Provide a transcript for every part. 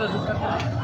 হায়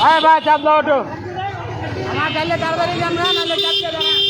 ভাই চাপ দাও একটু। আমার চাইলে তাড়াতাড়ি না নাহলে চাপকে দাঁড়া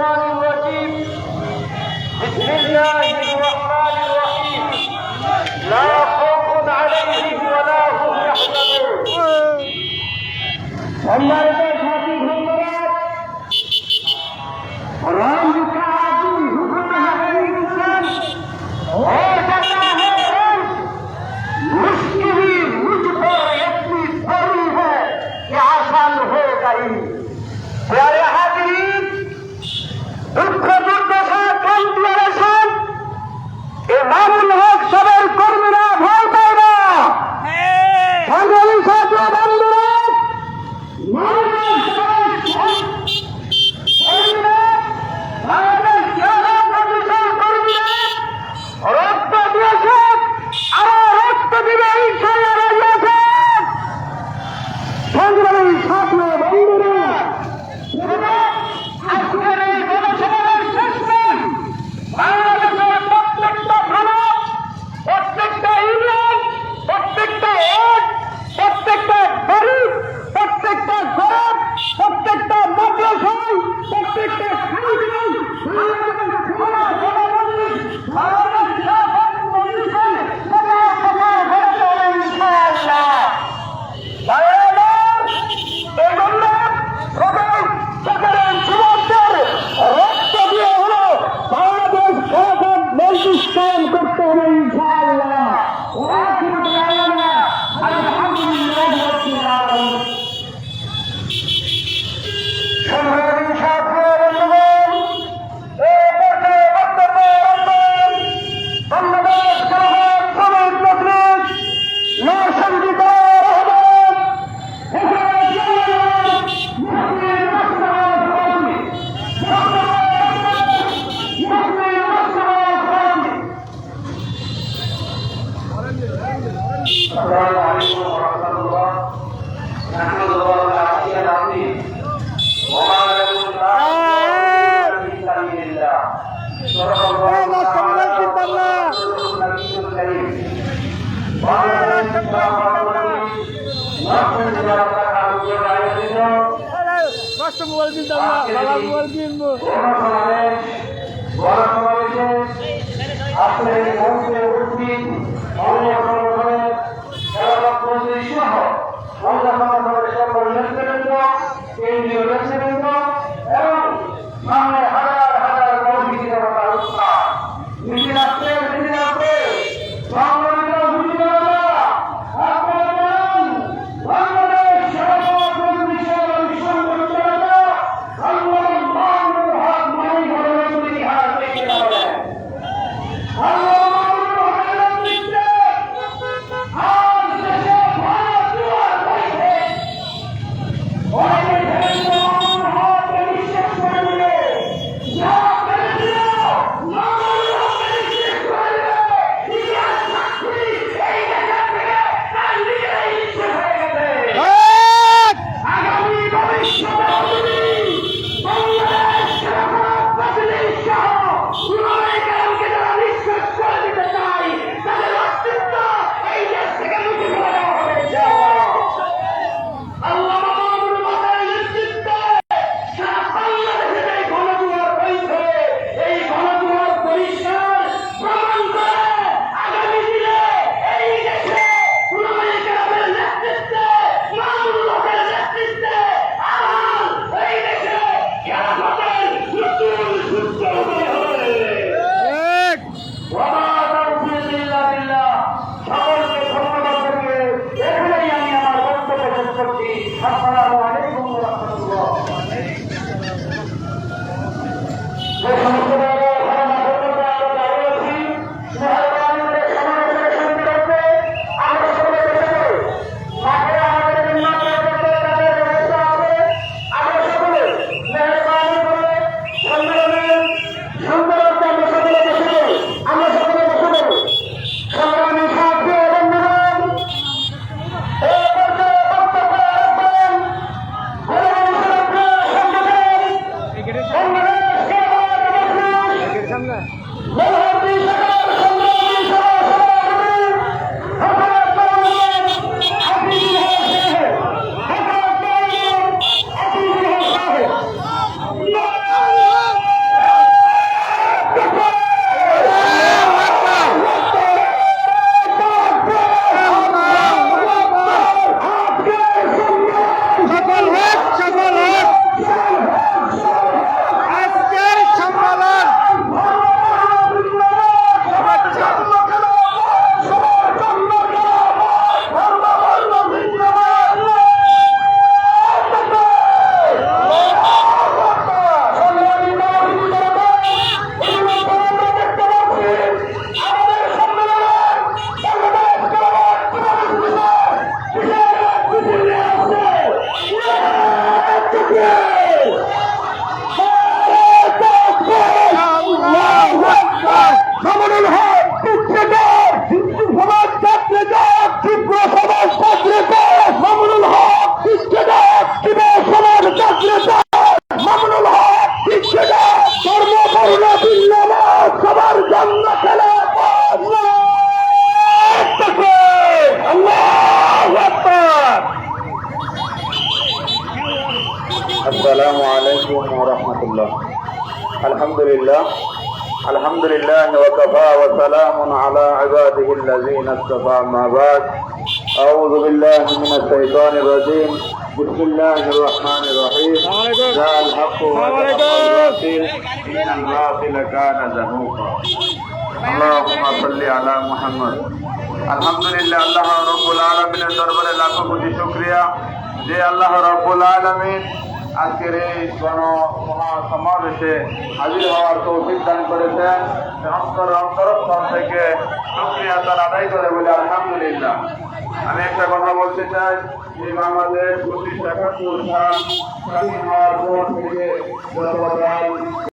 الشيطان الرجيم بسم الله الرحمن الرحيم لا خوف عليهم ولا هم يحزنون সম্মানিত সাথী ধন্যবাদ रंग সমস্ত الذين اصطفى أما بعد أعوذ بالله من الشيطان الرجيم بسم الله الرحمن الرحيم جاء الحق والباطل إن الباطل كان زهوقا اللهم صل على محمد আলহামদুলিল্লাহ আল্লাহ রব্বুল আলমিনের দরবারে লাখো কোটি শুক্রিয়া যে আল্লাহ রব্বুল আলমিন আজকের এই গণ মহাসমাবেশে হাজির হওয়ার তৌফিক দান করেছেন অন্তর অন্তরক্ষণ থেকে শুক্রিয়া তার আদায় করে বলে আলহামদুলিল্লাহ। আমি একটা কথা বলতে চাই, এই বাংলাদেশ প্রতি টাকা পর থেকে